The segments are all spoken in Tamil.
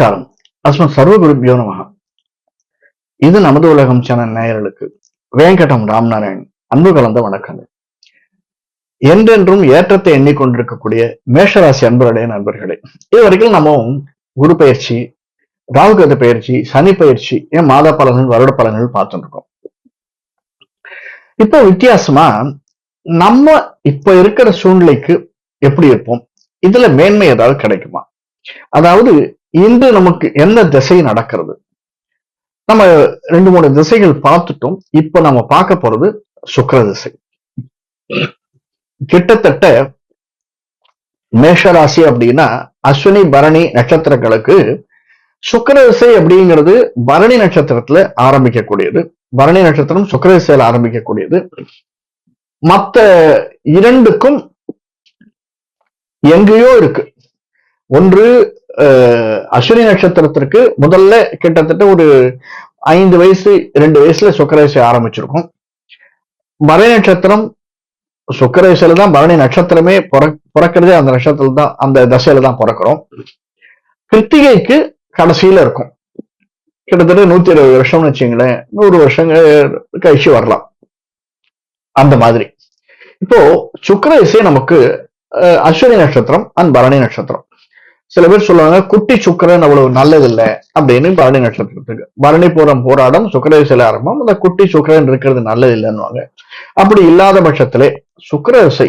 நமஸ்காரம். அஸ்மத் சர்வகுருபியோ நமகா இது நமது உலகம் சேனல் நேயர்களுக்கு வேங்கடம் ராம்நாராயண் அன்பு கலந்த வணக்கங்கள். என்றென்றும் ஏற்றத்தை எண்ணிக்கொண்டிருக்கக்கூடிய மேஷராசி அன்பருடைய நண்பர்களே. இதுவரைக்கும் நம்ம குரு பயிற்சி ராகுகத பயிற்சி சனி பயிற்சி ஏன் மாத பலன்கள் வருட பலன்கள் பார்த்துருக்கோம் இப்போ வித்தியாசமா நம்ம இப்ப இருக்கிற சூழ்நிலைக்கு எப்படி இருப்போம்? இதுல மேன்மை ஏதாவது கிடைக்குமா? அதாவது இன்று நமக்கு என்ன திசை நடக்கிறது? நம்ம ரெண்டு மூணு திசைகள் பார்த்துட்டோம். இப்ப நம்ம பார்க்க போறது சுக்கர திசை. கிட்டத்தட்ட மேஷராசி அப்படின்னா அஸ்வினி பரணி நட்சத்திரங்களுக்கு சுக்கர திசை அப்படிங்கிறது பரணி நட்சத்திரத்துல ஆரம்பிக்கக்கூடியது. பரணி நட்சத்திரம் சுக்கர திசையில ஆரம்பிக்கக்கூடியது. மத்த இரண்டுக்கும் எங்கேயோ இருக்கு. ஒன்று அஹ், அஸ்வினி நட்சத்திரத்திற்கு முதல்ல கிட்டத்தட்ட ஒரு ஐந்து வயசு ரெண்டு வயசுல சுக்கரேசை ஆரம்பிச்சிருக்கும். மறை நட்சத்திரம் சுக்கரேசையில தான் பரணி நட்சத்திரமே பிறக்கிறதே அந்த நட்சத்திரத்துல தான் அந்த தசையில தான் பிறக்கிறோம். கிருத்திகைக்கு கடைசியில இருக்கும். கிட்டத்தட்ட நூத்தி இருபது வருஷம்னு வச்சுங்களேன் நூறு வருஷம் கழிச்சு வரலாம். அந்த மாதிரி. இப்போ சுக்கரேசை நமக்கு அஹ், அஸ்வினி நட்சத்திரம் அண்ட் பரணி நட்சத்திரம். சில பேர் சொல்லுவாங்க குட்டி சுக்கரன் அவ்வளவு நல்லது இல்லை அப்படின்னு பரணி நட்சத்திரத்துக்கு பரணி பூரம் போராடம் சுக்கரவிசையில ஆரம்பம் அந்த குட்டி சுக்கரன் இருக்கிறது நல்லது இல்லைன்னுவாங்க அப்படி இல்லாத பட்சத்திலே சுக்கரவிசை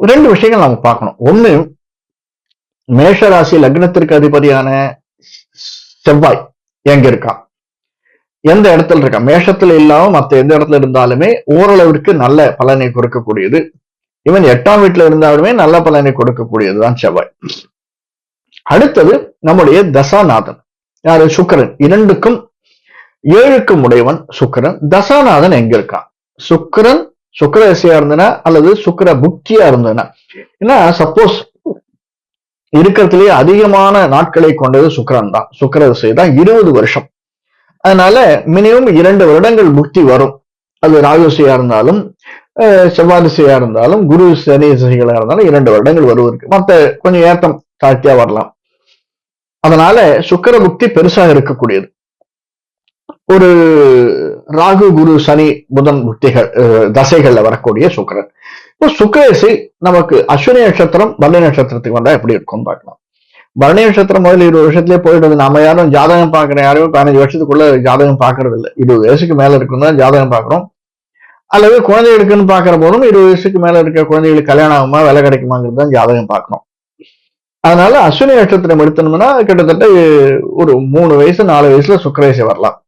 ரெண்டு விஷயங்கள் நாம பார்க்கணும். ஒண்ணு மேஷராசி லக்னத்திற்கு அதிபதியான செவ்வாய் எங்க இருக்கான் எந்த இடத்துல இருக்கா? மேஷத்துல இல்லாம மத்த எந்த இடத்துல இருந்தாலுமே ஓரளவிற்கு நல்ல பலனை கொடுக்கக்கூடியது. இவன் எட்டாம் வீட்டுல இருந்தாலுமே நல்ல பலனை கொடுக்கக்கூடியதுதான் செவ்வாய். அடுத்தது நம்முடைய தசாநாதன். யாரு? சுக்கரன். இரண்டுக்கும் ஏழுக்கும் உடையவன் சுக்கரன். தசாநாதன் எங்க இருக்கான்? சுக்கிரன் சுக்கரசியா இருந்தனா அல்லது சுக்கிர புக்தியா இருந்தனா? ஏன்னா சப்போஸ் இருக்கிறதுலேயே அதிகமான நாட்களை கொண்டது சுக்கிரன் தான். சுக்கர திசை தான் இருபது வருஷம். அதனால மினிமம் இரண்டு வருடங்கள் புக்தி வரும். அது ராகுசையா இருந்தாலும் அஹ், செவ்வாய் திசையா இருந்தாலும் குரு சனி திசைகளா இருந்தாலும் இரண்டு வருடங்கள் வருவதற்கு. மத்த கொஞ்சம் ஏத்தம் தாழ்த்தியா வரலாம். அதனால சுக்கர புக்தி பெருசாக இருக்கக்கூடியது. ஒரு ராகு குரு சனி புதன் புக்திகள் அஹ், தசைகள்ல வரக்கூடிய சுக்கரன். இப்போ சுக்கரசி நமக்கு அஸ்வினி நட்சத்திரம் பரணி நட்சத்திரத்துக்கு வந்தா எப்படி இருக்கும்னு பார்க்கலாம். பரணி நட்சத்திரம் முதல்ல இருபது வருஷத்துலயே போயிடுது. நம்ம யாரும் ஜாதகம் பார்க்கிற யாரும் பதினஞ்சு வருஷத்துக்குள்ள ஜாதகம் பார்க்கறது இல்லை இருபது வயசுக்கு மேல இருக்குன்னு தான் ஜாதகம் பார்க்கிறோம். அல்லது குழந்தைகளுக்குன்னு பாக்குற போதும் இருபது வயசுக்கு மேல இருக்க குழந்தைகளுக்கு கல்யாணம் ஆகுமா வேலை கிடைக்குமாங்கிறது தான் ஜாதகம் பார்க்கணும். அதனால அஸ்வினி நட்சத்திரம் எடுத்தோம்னா கிட்டத்தட்ட ஒரு மூணு வயசு நாலு வயசுல சுக்கரேசை வரலாம்.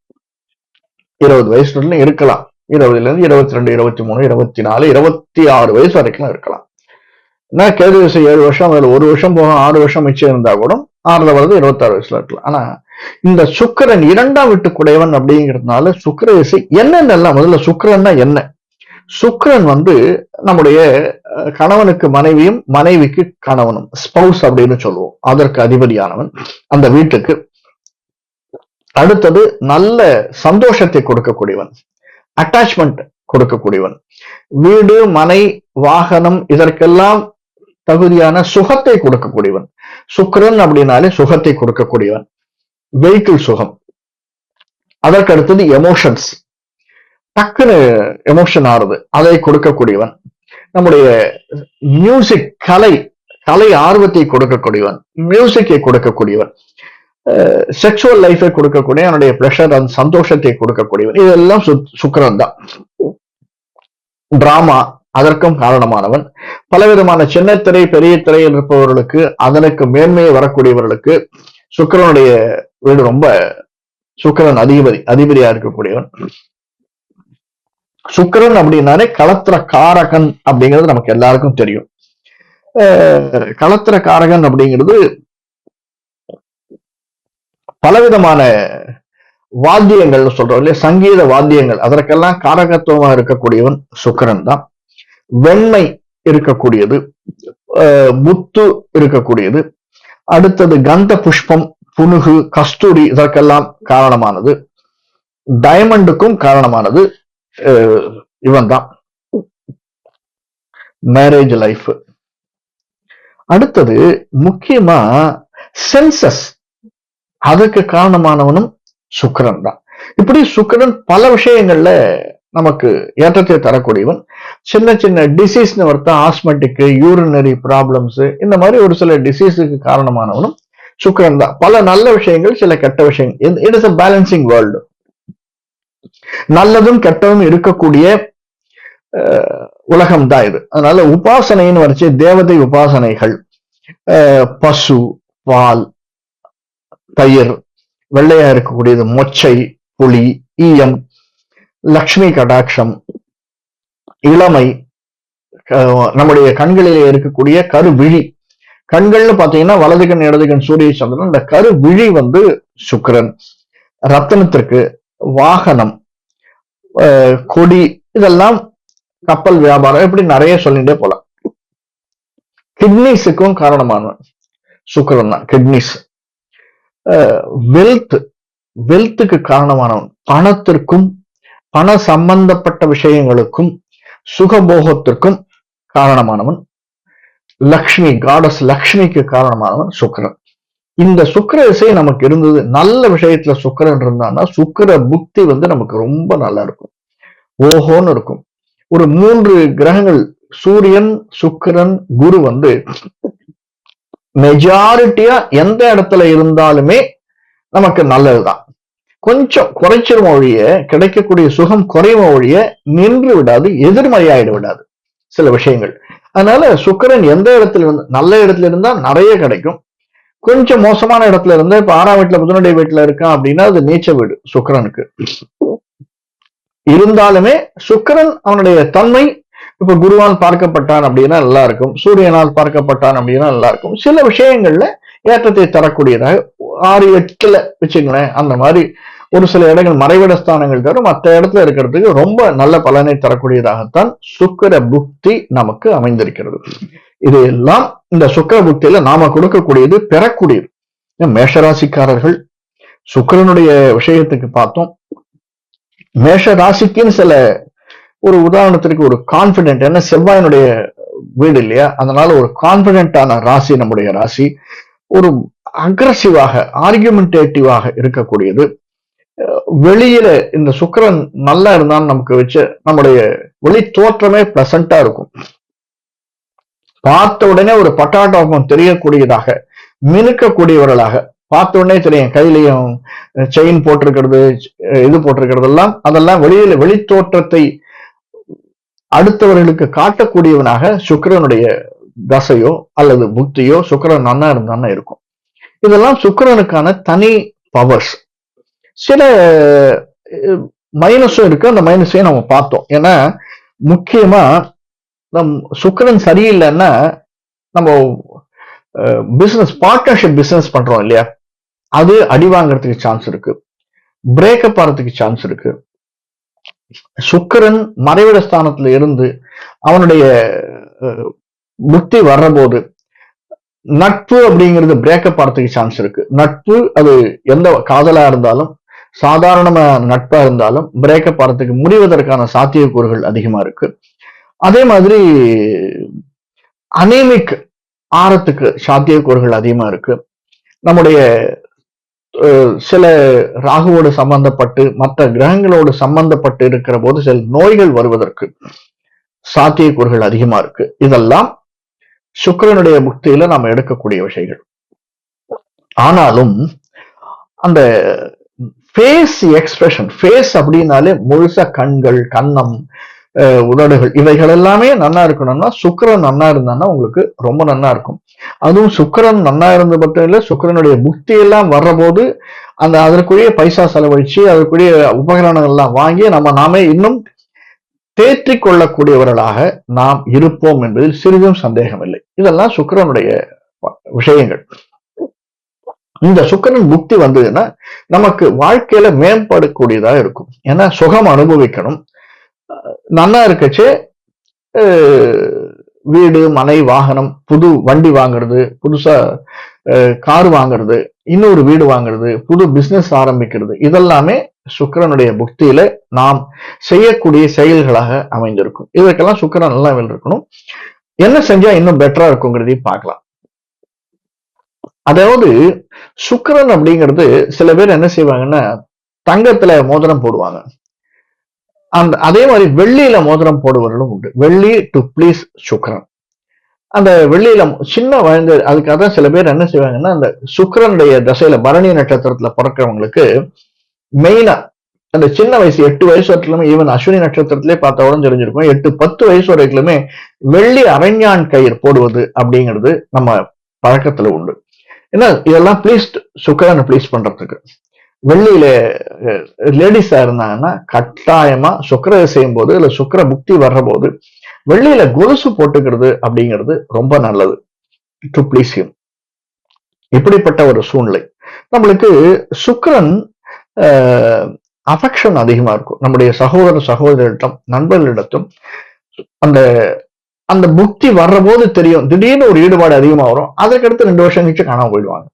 இருபது வயசுல இருக்கலாம். இருபதுல இருந்து இருபத்தி ரெண்டு இருபத்தி மூணு இருபத்தி நாலு இருபத்தி ஆறு வயசு வரைக்கும் இருக்கலாம். ஏன்னா கேது வயசு ஏழு வருஷம் அதில் ஒரு வருஷம் போகும் ஆறு வருஷம் மிச்சம் இருந்தா கூட ஆறுல வருது இருபத்தாறு வயசுல இருக்கலாம். ஆனா இந்த சுக்கரன் இரண்டாம் வீட்டுக்குடையவன் அப்படிங்கிறதுனால சுக்கிர வயசு என்னென்னலாம்? முதல்ல சுக்கரன்னா என்ன? சுக்கரன் வந்து நம்முடைய கணவனுக்கு மனைவியும் மனைவிக்கு கணவனும் ஸ்பௌஸ் அப்படின்னு சொல்லுவோம். அதற்கு அதிபதியானவன் அந்த வீட்டுக்கு. அடுத்தது நல்ல சந்தோஷத்தை கொடுக்கக்கூடியவன் அட்டாச்மெண்ட் கொடுக்கக்கூடியவன். வீடு மனை வாகனம் இதற்கெல்லாம் தகுதியான சுகத்தை கொடுக்கக்கூடியவன். சுக்கரன் அப்படின்னாலே சுகத்தை கொடுக்கக்கூடியவன். வெஹிக்கிள் சுகம். அதற்கு அடுத்தது எமோஷன்ஸ் டக்குன்னு எமோஷன் ஆறுது. அதை கொடுக்கக்கூடியவன். நம்முடைய மியூசிக் கலை கலை ஆர்வத்தை கொடுக்கக்கூடியவன் மியூசிக்கை கொடுக்கக்கூடியவன் செக்ஷுவல் லைஃபை கொடுக்கக்கூடிய அவனுடைய ப்ளஷர் அந்த சந்தோஷத்தை கொடுக்கக்கூடியவன். இதெல்லாம் சுக்கரன் தான் டிராமா அதற்கும் காரணமானவன். பலவிதமான சின்ன திரை பெரிய திரையில் இருப்பவர்களுக்கு அதனுக்கு மேன்மையை வரக்கூடியவர்களுக்கு சுக்கரனுடைய வீடு ரொம்ப சுக்கரன் அதிபதி அதிபதியா இருக்கக்கூடியவன். சுக்கிரன் அப்படின்னாலே களத்திர காரகன் அப்படிங்கிறது நமக்கு எல்லாருக்கும் தெரியும். களத்திர காரகன் அப்படிங்கிறது பலவிதமான வாத்தியங்கள்னு சொல்றோம் இல்லையா? சங்கீத வாத்தியங்கள். அதற்கெல்லாம் காரகத்துவமா இருக்கக்கூடியவன் சுக்கிரன் தான். வெண்மை இருக்கக்கூடியது. முத்து இருக்கக்கூடியது. அடுத்தது கந்த புஷ்பம் புனுகு கஸ்தூரி இதற்கெல்லாம் காரணமானது. டைமண்டுக்கும் காரணமானது. இவன் தான் மேரேஜ் லைஃப் அடுத்தது முக்கியமா சென்சஸ் அதுக்கு காரணமானவனும் சுக்கரன் தான் இப்படி சுக்கரன் பல விஷயங்கள்ல நமக்கு ஏற்றத்தை தரக்கூடியவன். சின்ன சின்ன டிசீஸ்னு ஒருத்த ஆஸ்மெட்டிக்கு யூரினரி ப்ராப்ளம்ஸ் இந்த மாதிரி ஒரு சில டிசீஸுக்கு காரணமானவனும் சுக்கரன் தான் பல நல்ல விஷயங்கள் சில கெட்ட விஷயங்கள். It is a balancing world நல்லதும் கெட்டதும் இருக்கக்கூடிய உலகம் தான் இது. அதனால உபாசனைன்னு வரைச்சு தேவதை உபாசனைகள். பசு பால் தயிர் வெள்ளையா இருக்கக்கூடியது மொச்சை புலி ஈயம் லக்ஷ்மி கடாட்சம் இளமை நம்முடைய கண்களிலே இருக்கக்கூடிய கருவிழி. கண்கள்னு பாத்தீங்கன்னா வலது கண் இடது கண் சூரிய சந்திரன். இந்த கருவிழி வந்து சுக்கிரன். ரத்தனத்திற்கு வாகனம். கொடி இதெல்லாம் கப்பல் வியாபாரம் இப்படி நிறைய சொல்லிட்டே போலாம் கிட்னிஸுக்கும் காரணமானவன் சுக்கரன் தான் கிட்னிஸ் வெல்த் வெல்த்துக்கு காரணமானவன். பணத்திற்கும் பண சம்பந்தப்பட்ட விஷயங்களுக்கும் சுகபோகத்திற்கும் காரணமானவன். லக்ஷ்மி காடஸ் லக்ஷ்மிக்கு காரணமானவன் சுக்கிரன். இந்த சுக்கிர இசை நமக்கு இருந்தது. நல்ல விஷயத்துல சுக்கிரன் இருந்தான்னா சுக்கர புக்தி வந்து நமக்கு ரொம்ப நல்லா இருக்கும். ஓஹோன்னு இருக்கும். ஒரு மூன்று கிரகங்கள் சூரியன் சுக்கிரன் குரு வந்து மெஜாரிட்டியா எந்த இடத்துல இருந்தாலுமே நமக்கு நல்லதுதான். கொஞ்சம் குறைச்சிரும் ஒழிய கிடைக்கக்கூடிய சுகம் குறையும் ஒழிய நின்று விடாது எதிர்மறையாயிட விடாது. சில விஷயங்கள். அதனால சுக்கிரன் எந்த இடத்துல இருந்து நல்ல இடத்துல இருந்தா நிறைய கிடைக்கும். கொஞ்சம் மோசமான இடத்துல இருந்து இப்ப ஆறாம் வீட்டுல புதனுடைய வீட்டுல இருக்கான் அப்படின்னா அது நீச்ச வீடு சுக்கிரனுக்கு. இருந்தாலுமே சுக்கிரன் அவனுடைய தன்மை இப்ப குருவால் பார்க்கப்பட்டான் அப்படின்னா நல்லா இருக்கும் சூரியனால் பார்க்கப்பட்டான் அப்படின்னா நல்லா இருக்கும் சில விஷயங்கள்ல ஏற்றத்தை தரக்கூடியதாக ஆறு எட்டுல வச்சுங்களேன் அந்த மாதிரி ஒரு சில இடங்கள் மறைவிட ஸ்தானங்கள் தவிர மற்ற இடத்துல இருக்கிறதுக்கு ரொம்ப நல்ல பலனை தரக்கூடியதாகத்தான் சுக்கர புக்தி நமக்கு அமைந்திருக்கிறது. இது எல்லாம் இந்த சுக்கிர புக்தியில நாம கொடுக்கக்கூடியது பெறக்கூடியது. மேஷராசிக்காரர்கள் சுக்கிரனுடைய விஷயத்துக்கு பார்த்தோம். மேஷ ராசிக்குன்னு சில ஒரு உதாரணத்திற்கு ஒரு கான்பிடென்ட் என்ன செவ்வாயினுடைய வீடு இல்லையா? அதனால ஒரு கான்பிடென்டான ராசி நம்முடைய ராசி ஒரு அக்ரசிவாக ஆர்குமெண்டேட்டிவாக இருக்கக்கூடியது. வெளியில இந்த சுக்கிரன் நல்லா இருந்தாலும் நமக்கு வச்சு நம்முடைய வெளி தோற்றமே பிளசண்டா இருக்கும். பார்த்த உடனே ஒரு பட்டாட்டோகம் தெரியக்கூடியதாக மினுக்கக்கூடியவர்களாக பார்த்த உடனே தெரியும் கையிலையும் செயின் போட்டிருக்கிறது இது போட்டிருக்கிறது எல்லாம் அதெல்லாம் வெளியில வெளித்தோற்றத்தை அடுத்தவர்களுக்கு காட்டக்கூடியவனாக சுக்கரனுடைய தசையோ அல்லது புத்தியோ சுக்கரன் நன்னா இருந்தான்னு இருக்கும். இதெல்லாம் சுக்கரனுக்கான தனி பவர்ஸ் சில மைனஸும் இருக்கு. அந்த மைனஸையும் நம்ம பார்த்தோம். ஏன்னா முக்கியமா நம் சுக்கிரன் சரியில்லைன்னா நம்ம பிசினஸ் பார்ட்னர்ஷிப் பிசினஸ் பண்றோம் இல்லையா? அது அடி வாங்குறதுக்கு சான்ஸ் இருக்கு. பிரேக்கப் ஆகிறதுக்கு சான்ஸ் இருக்கு. சுக்கிரன் மறைவிட ஸ்தானத்துல இருந்து அவனுடைய புத்தி வர்றபோது நட்பு அப்படிங்கிறது பிரேக்கப் ஆகிறதுக்கு சான்ஸ் இருக்கு. நட்பு அது எந்த காதலா இருந்தாலும் சாதாரணமா நட்பா இருந்தாலும் பிரேக்கப் ஆகிறதுக்கு முடிவதற்கான சாத்தியக்கூறுகள் அதிகமா இருக்கு. அதே மாதிரி அனேமிக் ஆரத்துக்கு சாத்தியக்கூறுகள் அதிகமா இருக்கு. நம்முடைய சில ராகுவோடு சம்பந்தப்பட்டு மற்ற கிரகங்களோடு சம்பந்தப்பட்டு இருக்கிற போது சில நோய்கள் வருவதற்கு சாத்தியக்கூறுகள் அதிகமா இருக்கு. இதெல்லாம் சுக்கரனுடைய புக்தியில நாம் எடுக்கக்கூடிய விஷயங்கள். ஆனாலும் அந்த ஃபேஸ் எக்ஸ்பிரஷன் ஃபேஸ் அப்படின்னாலே முழுச கண்கள் கன்னம் உதடுகள் இவைகள் எல்லாமே நன்னா இருக்கணும்னா சுக்கிரன் நன்னா இருந்தான்னா உங்களுக்கு ரொம்ப நன்னா இருக்கும். அதுவும் சுக்கிரன் நன்னா இருந்த மட்டும் இல்லை சுக்கிரனுடைய புக்தி எல்லாம் வர்றபோது அந்த அதற்குரிய பைசா செலவழிச்சு அதற்குரிய உபகரணங்கள் எல்லாம் வாங்கி நம்ம நாமே இன்னும் தேற்றிக் கொள்ளக்கூடியவர்களாக நாம் இருப்போம் என்பதில் சிறிதும் சந்தேகம் இல்லை இதெல்லாம் சுக்கிரனுடைய விஷயங்கள். இந்த சுக்கிரன் புக்தி வந்ததுன்னா நமக்கு வாழ்க்கையில மேம்படக்கூடியதா இருக்கும். ஏன்னா சுகம் அனுபவிக்கணும். நல்லா இருக்கச்சு. வீடு மனை வாகனம் புது வண்டி வாங்குறது புதுசா கார் வாங்குறது இன்னொரு வீடு வாங்குறது புது பிசினஸ் ஆரம்பிக்கிறது இதெல்லாமே சுக்கரனுடைய புக்தியில நாம் செய்யக்கூடிய செயல்களாக அமைந்திருக்கும். இதற்கெல்லாம் சுக்கரன் நல்லா இருக்கணும். என்ன செஞ்சா இன்னும் பெட்டரா இருக்குங்கிறதையும் பார்க்கலாம். அதாவது சுக்கரன் அப்படிங்கிறது சில பேர் என்ன செய்வாங்கன்னா தங்கத்துல மோதிரம் போடுவாங்க. அந்த அதே மாதிரி வெள்ளியில மோதிரம் போடுவர்களும் உண்டு. வெள்ளி டு ப்ளீஸ் சுக்கரன். அந்த வெள்ளியில சின்ன வயது அதுக்காக தான் சில பேர் என்ன செய்வாங்கன்னா அந்த சுக்கிரனுடைய தசையில பரணி நட்சத்திரத்துல பிறக்கிறவங்களுக்கு மெயினா அந்த சின்ன வயசு எட்டு வயசு வரைக்குமே ஈவன் அஸ்வினி நட்சத்திரத்திலே பார்த்தவரும் தெரிஞ்சிருக்கும். எட்டு பத்து வயசு வரைக்குமே வெள்ளி அரண்யான் கயிறு போடுவது அப்படிங்கிறது நம்ம பழக்கத்துல உண்டு. ஏன்னா இதெல்லாம் ப்ளீஸ் சுக்கரனை ப்ளீஸ் பண்றதுக்கு. வெள்ளியில லேடிஸா இருந்தாங்கன்னா கட்டாயமா சுக்கர செய்யும் போது இல்ல சுக்கர புக்தி வர்ற போது வெள்ளியில கொலுசு போட்டுக்கிறது அப்படிங்கிறது ரொம்ப நல்லது. டு ப்ளீஸ் ஹிம் இப்படிப்பட்ட ஒரு சூழ்நிலை. நம்மளுக்கு சுக்கரன் அஃபெக்ஷன் அதிகமா இருக்கும். நம்முடைய சகோதர சகோதரிடம் நண்பர்களிடத்தும் அந்த அந்த புக்தி வர்ற போது தெரியும். திடீர்னு ஒரு ஈடுபாடு அதிகமா வரும். அதற்கடுத்து ரெண்டு வருஷம் கழிச்சு காணாமல் போயிடுவாங்க.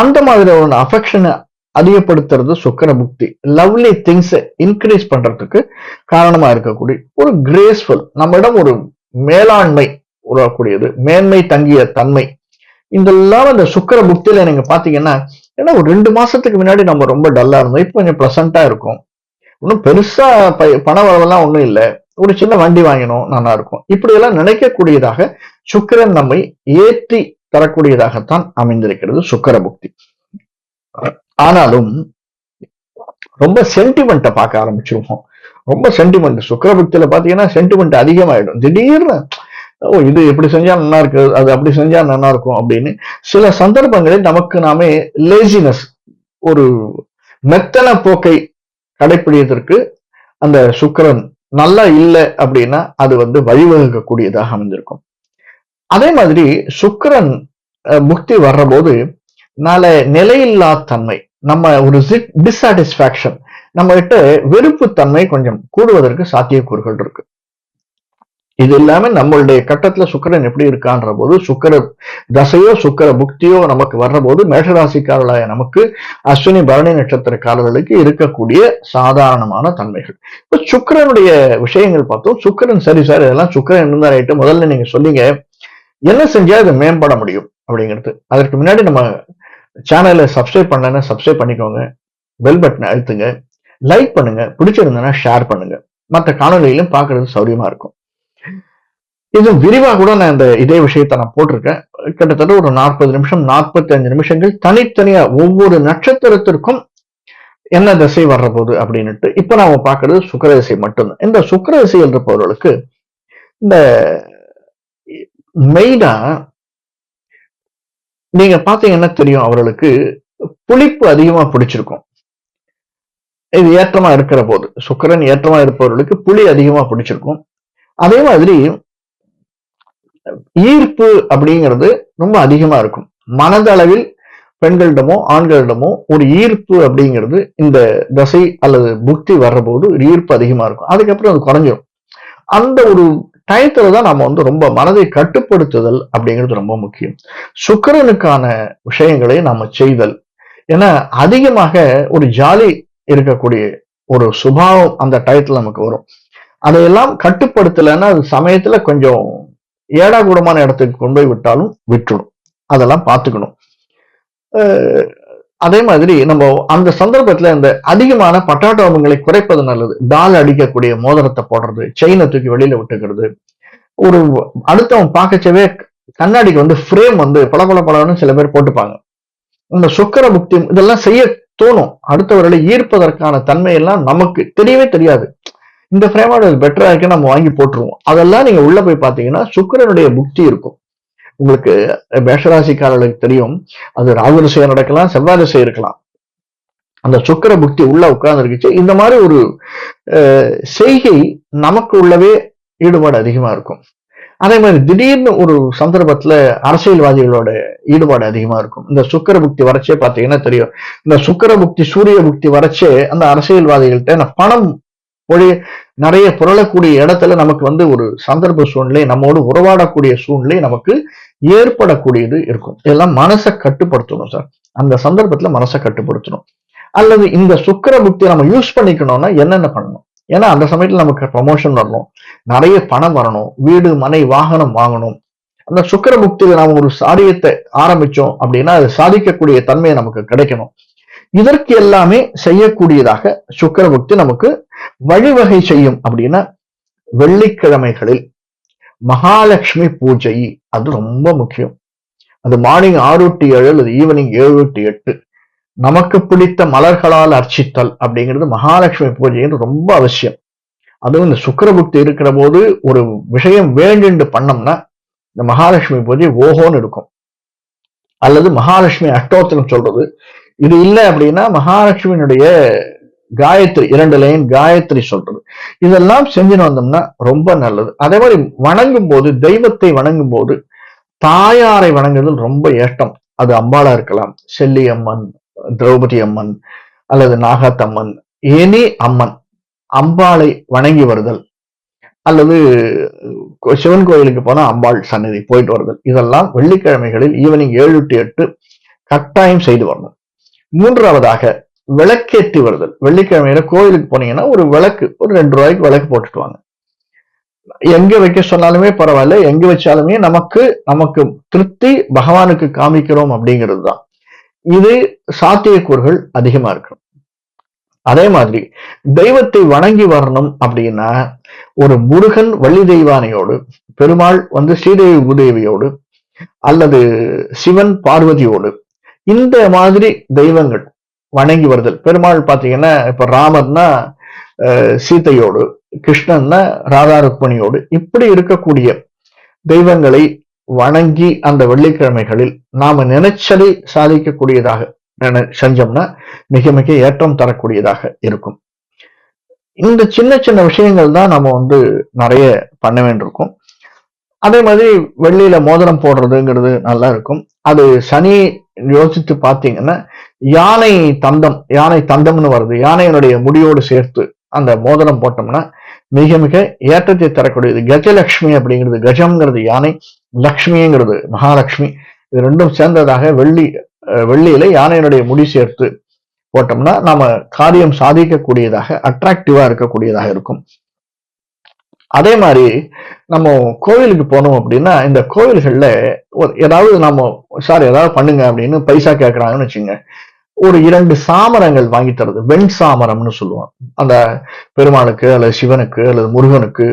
அந்த மாதிரி ஒரு அஃபெக்ஷனை அதிகப்படுத்துறது சுக்கர புக்தி லவ்லி திங்ஸை இன்க்ரீஸ் பண்றதுக்கு காரணமா இருக்கக்கூடிய ஒரு கிரேஸ்ஃபுல் நம்மிடம் ஒரு மேலாண்மை உருவாக்கூடியது மேன்மை தங்கிய தன்மை. இதெல்லாம் அந்த சுக்கர புக்தியில நீங்க பாத்தீங்கன்னா ஏன்னா ஒரு ரெண்டு மாசத்துக்கு முன்னாடி நம்ம ரொம்ப டல்லா இருந்தோம் இப்போ கொஞ்சம் ப்ளசண்டா இருக்கும். இன்னும் பெருசா பண வரவெல்லாம் ஒண்ணும் இல்லை. ஒரு சின்ன வண்டி வாங்கினோம் நல்லா இருக்கும். இப்படி எல்லாம் நினைக்கக்கூடியதாக சுக்கரன் நம்மை ஏற்றி தரக்கூடியதாகத்தான் அமைந்திருக்கிறது சுக்கர புக்தி ஆனாலும் ரொம்ப சென்டிமெண்ட்டை பார்க்க ஆரம்பிச்சிருவோம். ரொம்ப சென்டிமெண்ட் சுக்கரபக்தியில பாத்தீங்கன்னா சென்டிமெண்ட் அதிகமாயிடும். திடீர்னு ஓ இது எப்படி செஞ்சா நல்லா இருக்கு அது அப்படி செஞ்சா நல்லா இருக்கும் அப்படின்னு சில சந்தர்ப்பங்களில் நமக்கு நாமே லேசினஸ் ஒரு மெத்தன போக்கை கடைப்பிடிப்பதற்கு அந்த சுக்கரன் நல்லா இல்லை அப்படின்னா அது வந்து வழிவகுக்கக்கூடியதாக அமைந்திருக்கும். அதே மாதிரி சுக்கரன் முக்தி வர்ற போது நிலையில்லா தன்மை நம்ம ஒரு டிஸ்சாட்டிஸ்பாக்சன் நம்ம கிட்ட வெறுப்புத்தன்மை கொஞ்சம் கூடுவதற்கு சாத்தியக்கூறுகள் இருக்கு. இது இல்லாம நம்மளுடைய கட்டத்துல சுக்கரன் எப்படி இருக்கான்ற போது சுக்கர தசையோ சுக்கர புக்தியோ நமக்கு வர்ற போது மேஷராசிக்காரர்களாய நமக்கு அஸ்வினி பரணி நட்சத்திரக்காரர்களுக்கு இருக்கக்கூடிய சாதாரணமான தன்மைகள். இப்ப சுக்கரனுடைய விஷயங்கள் பார்த்தோம். சுக்கரன் சரி சார் இதெல்லாம் சுக்கரன் இருந்தா ரைட்டு முதல்ல நீங்க சொல்லிங்க. என்ன செஞ்சா இது மேம்பட முடியும் அப்படிங்கிறது. அதற்கு முன்னாடி நம்ம சேனலை சப்ஸ்கிரைப் பண்ணலன்னா சப்ஸ்கிரைப் பண்ணிக்கோங்க. பெல் பட்டனை அழுத்துங்க. லைக் பண்ணுங்க. பிடிச்சிருந்தனா ஷேர் பண்ணுங்க. மற்ற காணொலியிலும் பார்க்கறது சௌரியமா இருக்கும். இது விரிவா கூட நான் இந்த இதே விஷயத்த நான் போட்டிருக்கேன். கிட்டத்தட்ட ஒரு நாற்பது நிமிஷம் நாற்பத்தி அஞ்சு நிமிஷங்கள் தனித்தனியா ஒவ்வொரு நட்சத்திரத்திற்கும் என்ன திசை வர்ற போது அப்படின்னுட்டு இப்ப நாம பாக்குறது சுக்கர திசை மட்டும்தான். இந்த சுக்கர திசை இருப்பவர்களுக்கு இந்த மெயினா நீங்க பாத்தீங்கன்னா தெரியும் அவர்களுக்கு புளிப்பு அதிகமா பிடிச்சிருக்கும். இது ஏற்றமா இருக்கிற போது சுக்கரன் ஏற்றமா இருப்பவர்களுக்கு புளி அதிகமா பிடிச்சிருக்கும். அதே மாதிரி ஈர்ப்பு அப்படிங்கிறது ரொம்ப அதிகமா இருக்கும். மனதளவில் பெண்களிடமோ ஆண்களிடமோ ஒரு ஈர்ப்பு அப்படிங்கிறது இந்த தசை அல்லது புக்தி வர்றபோது ஒரு ஈர்ப்பு அதிகமா இருக்கும். அதுக்கப்புறம் அது குறைஞ்சிரும். அந்த ஒரு டயத்துல தான் நம்ம வந்து ரொம்ப மனதை கட்டுப்படுத்துதல் அப்படிங்கிறது ரொம்ப முக்கியம். சுக்கரனுக்கான விஷயங்களை நாம செய்தல். ஏன்னா அதிகமாக ஒரு ஜாலி இருக்கக்கூடிய ஒரு சுபாவம் அந்த டயத்துல நமக்கு வரும். அதையெல்லாம் கட்டுப்படுத்தலைன்னா அது சமயத்துல கொஞ்சம் ஏடா கூடமான இடத்துக்கு கொண்டு போய் விட்டாலும் விட்டுடும் அதெல்லாம் பார்த்துக்கணும். அதே மாதிரி நம்ம அந்த சந்தர்ப்பத்துல இந்த அதிகமான பட்டாட்டோமங்களை குறைப்பது நல்லது. டால் அடிக்கக்கூடிய மோதிரத்தை போடுறது செயினை தூக்கி வெளியில விட்டுக்கிறது. ஒரு அடுத்தவன் பார்க்கச்சவே கண்ணாடிக்கு வந்து ஃப்ரேம் வந்து பல பல பலன்னு சில பேர் போட்டுப்பாங்க. இந்த சுக்கர புக்தி இதெல்லாம் செய்ய தோணும். அடுத்தவர்களை ஈர்ப்பதற்கான தன்மையெல்லாம் நமக்கு தெரியவே தெரியாது. இந்த ஃப்ரேமோட பெட்டரா இருக்கு நம்ம வாங்கி போட்டுருவோம். அதெல்லாம் நீங்க உள்ள போய் பாத்தீங்கன்னா சுக்கரனுடைய புக்தி இருக்கும். உங்களுக்கு மேஷராசிக்காரர்களுக்கு தெரியும். அது ராகு திசையா நடக்கலாம் செவ்வாய் திசை இருக்கலாம். அந்த சுக்கர புக்தி உள்ள உட்கார்ந்துருக்குச்சு. இந்த மாதிரி ஒரு செய்கை நமக்கு உள்ளவே ஈடுபாடு அதிகமா இருக்கும். அதே மாதிரி திடீர்னு ஒரு சந்தர்ப்பத்துல அரசியல்வாதிகளோட ஈடுபாடு அதிகமா இருக்கும். இந்த சுக்கர புக்தி வரைச்சே பாத்தீங்கன்னா தெரியும். இந்த சுக்கர புக்தி சூரிய புக்தி வரைச்சே அந்த அரசியல்வாதிகள்கிட்ட பணம் ஒழிய நிறைய புரளக்கூடிய இடத்துல நமக்கு வந்து ஒரு சந்தர்ப்ப சூழ்நிலை நம்மோடு உறவாடக்கூடிய சூழ்நிலை நமக்கு ஏற்படக்கூடியது இருக்கும். இதெல்லாம் மனசை கட்டுப்படுத்தணும் சார். அந்த சந்தர்ப்பத்துல மனசை கட்டுப்படுத்தணும். அல்லது இந்த சுக்கர புக்தியை நம்ம யூஸ் பண்ணிக்கணும்னா என்னென்ன பண்ணணும்? ஏன்னா அந்த சமயத்துல நமக்கு ப்ரமோஷன் வரணும். நிறைய பணம் வரணும். வீடு மனை வாகனம் வாங்கணும். அந்த சுக்கர புக்தியில நாம ஒரு சாரியத்தை ஆரம்பிச்சோம் அப்படின்னா அது சாதிக்கக்கூடிய தன்மை நமக்கு கிடைக்கணும். இதற்கு எல்லாமே செய்யக்கூடியதாக சுக்கர புக்தி நமக்கு வழிவகை செய்யும் அப்படின்னா வெள்ளிக்கிழமைகளில் மகாலட்சுமி பூஜை அது ரொம்ப முக்கியம். அது மார்னிங் ஆறு டு ஏழு அல்லது ஈவினிங் ஏழு டு எட்டு நமக்கு பிடித்த மலர்களால் அர்ச்சித்தல் அப்படிங்கிறது மகாலட்சுமி பூஜைன்னு ரொம்ப அவசியம். அதுவும் இந்த சுக்கரபுக்தி இருக்கிற போது ஒரு விஷயம் வேண்டுண்டு பண்ணோம்னா இந்த மகாலட்சுமி பூஜை ஓஹோன்னு இருக்கும். அல்லது மகாலட்சுமி அஷ்டோத்திரம் சொல்றது. இது இல்லை அப்படின்னா மகாலட்சுமியினுடைய காயத்ரி இரண்டு லைன் காயத்ரி சொல்றது. இதெல்லாம் செஞ்சுன்னு வந்தோம்னா ரொம்ப நல்லது. அதே மாதிரி வணங்கும் போது தெய்வத்தை வணங்கும் போது தாயாரை வணங்குதல் ரொம்ப ஏட்டம் அது அம்பாளா இருக்கலாம். செல்லி அம்மன் திரௌபதி அம்மன் அல்லது நாகத்தம்மன் எனி அம்மன். அம்பாளை வணங்கி வருதல். அல்லது சிவன் கோயிலுக்கு போனா அம்பாள் சன்னதி போயிட்டு வருதல். இதெல்லாம் வெள்ளிக்கிழமைகளில் ஈவினிங் ஏழு டு எட்டு கட்டாயம் செய்து வரணும். மூன்றாவதாக விளக்கேற்றி வருதல் வெள்ளிக்கிழமையில கோயிலுக்கு போனீங்கன்னா ஒரு விளக்கு ஒரு ரெண்டு ரூபாய்க்கு விளக்கு போட்டுட்டு வாங்க. எங்க வைக்க சொன்னாலுமே பரவாயில்ல எங்க வச்சாலுமே நமக்கு நமக்கு திருப்தி பகவானுக்கு காமிக்கிறோம் அப்படிங்கிறது தான். இது சாத்தியக்கூறுகள் அதிகமா இருக்கும். அதே மாதிரி தெய்வத்தை வணங்கி வரணும் அப்படின்னா ஒரு முருகன் வள்ளி தெய்வானையோடு பெருமாள் வந்து ஸ்ரீதேவி பூதேவியோடு அல்லது சிவன் பார்வதியோடு இந்த மாதிரி தெய்வங்கள் வணங்கி வருதல். பெருமாள் பாத்தீங்கன்னா இப்ப ராமர்னா சீத்தையோடு கிருஷ்ணன்னா ராதா ருக்மணியோடு இப்படி இருக்கக்கூடிய தெய்வங்களை வணங்கி அந்த வெள்ளிக்கிழமைகளில் நாம நினைச்சதை சாதிக்கக்கூடியதாக செஞ்சோம்னா மிக மிக ஏற்றம் தரக்கூடியதாக இருக்கும். இந்த சின்ன சின்ன விஷயங்கள் தான் நம்ம வந்து நிறைய பண்ண வேண்டியிருக்கும். அதே மாதிரி வெள்ளியில மோதிரம் போடுறதுங்கிறது நல்லா இருக்கும். அது சனி யோசித்து பார்த்தீங்கன்னா யானை தந்தம் யானை தந்தம்னு வருது. யானையினுடைய முடியோடு சேர்த்து அந்த மோதிரம் போட்டோம்னா மிக மிக ஏற்றத்தை தரக்கூடியது. கஜலட்சுமி அப்படிங்கிறது கஜம்ங்கிறது யானை லக்ஷ்மிங்கிறது மகாலட்சுமி இது ரெண்டும் சேர்ந்ததாக வெள்ளி வெள்ளியில யானையினுடைய முடி சேர்த்து போட்டோம்னா நாம காரியம் சாதிக்கக்கூடியதாக அட்ராக்டிவா இருக்கக்கூடியதாக இருக்கும். அதே மாதிரி நம்ம கோவிலுக்கு போனோம் அப்படின்னா இந்த கோவில்கள்ல ஏதாவது நம்ம சார் ஏதாவது பண்ணுங்க அப்படின்னு பைசா கேட்கறாங்கன்னு வச்சுங்க ஒரு இரண்டு சாமரங்கள் வாங்கி தருது வெண் சாமரம்னு சொல்லுவோம் அந்த பெருமாளுக்கு அல்லது சிவனுக்கு அல்லது முருகனுக்கு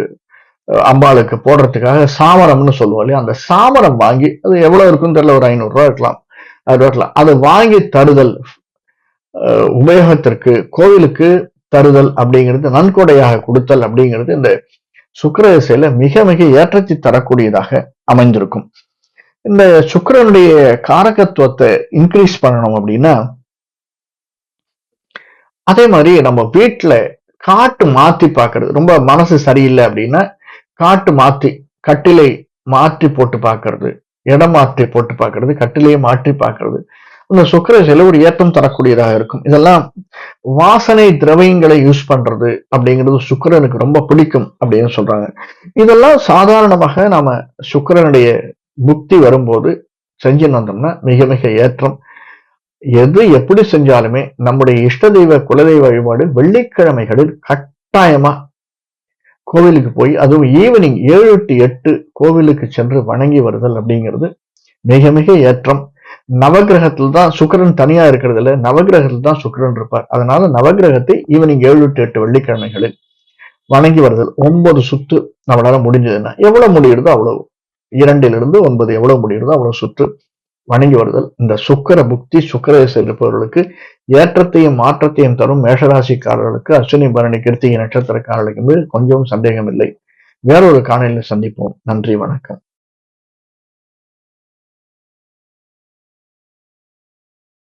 அம்பாளுக்கு போடுறதுக்காக சாமரம்னு சொல்லுவோம் இல்லையா? அந்த சாமரம் வாங்கி அது எவ்வளவு இருக்குன்னு தெரியல ஒரு ஐநூறுரூவா இருக்கலாம். அது இருக்கலாம். அதை வாங்கி தருதல் உபயோகத்திற்கு கோவிலுக்கு தருதல் அப்படிங்கிறது நன்கொடையாக கொடுத்தல் அப்படிங்கிறது இந்த சுக்கர மிக மிக ஏற்றத்தை தரக்கூடியதாக அமைந்திருக்கும். இந்த சுக்கரனுடைய காரகத்துவத்தை இன்க்ரீஸ் பண்ணணும் அப்படின்னா அதே மாதிரி நம்ம வீட்டில் காட்டு மாற்றி பார்க்கறது ரொம்ப மனசு சரியில்லை அப்படின்னா காட்டு மாற்றி கட்டிலை மாற்றி போட்டு பார்க்கறது இடம் மாற்றி போட்டு பார்க்கறது கட்டிலையே மாற்றி பார்க்கறது அந்த சுக்கர சில ஒரு ஏற்றம் தரக்கூடியதாக இருக்கும். இதெல்லாம் வாசனை திரவியங்களை யூஸ் பண்றது அப்படிங்கிறது சுக்கரனுக்கு ரொம்ப பிடிக்கும் அப்படின்னு சொல்றாங்க. இதெல்லாம் சாதாரணமாக நாம சுக்கரனுடைய புக்தி வரும்போது செஞ்சுன்னு வந்தோம்னா மிக மிக ஏற்றம். எது எப்படி செஞ்சாலுமே நம்முடைய இஷ்ட தெய்வ குலதெய்வ வழிபாடு வெள்ளிக்கிழமைகளில் கட்டாயமா கோவிலுக்கு போய் அதுவும் ஈவினிங் ஏழு டு எட்டு கோவிலுக்கு சென்று வணங்கி வருதல் அப்படிங்கிறது மிக மிக ஏற்றம். நவகிரகத்தில் தான் சுக்கரன் தனியா இருக்கிறது இல்லை நவகிரகத்தில் தான் சுக்கரன் இருப்பார். அதனால நவகிரகத்தை ஈவினிங் ஏழு டு எட்டு வெள்ளிக்கிழமைகளில் வணங்கி வருதல். ஒன்பது சுத்து நம்மளால முடிஞ்சதுன்னா எவ்வளவு முடியுதோ அவ்வளவு. இரண்டிலிருந்து ஒன்பது எவ்வளவு முடியுறதோ அவ்வளவு சுற்று வணங்கி வருதல். இந்த சுக்கர புக்தி சுக்கர இருப்பவர்களுக்கு ஏற்றத்தையும் மாற்றத்தையும் தரும் மேஷராசிக்காரர்களுக்கு அஸ்வினி பரணி கிருத்திகை நட்சத்திரக்காரர்களுக்கு கொஞ்சம் சந்தேகம் இல்லை வேறொரு காணொலியில் சந்திப்போம். நன்றி வணக்கம்.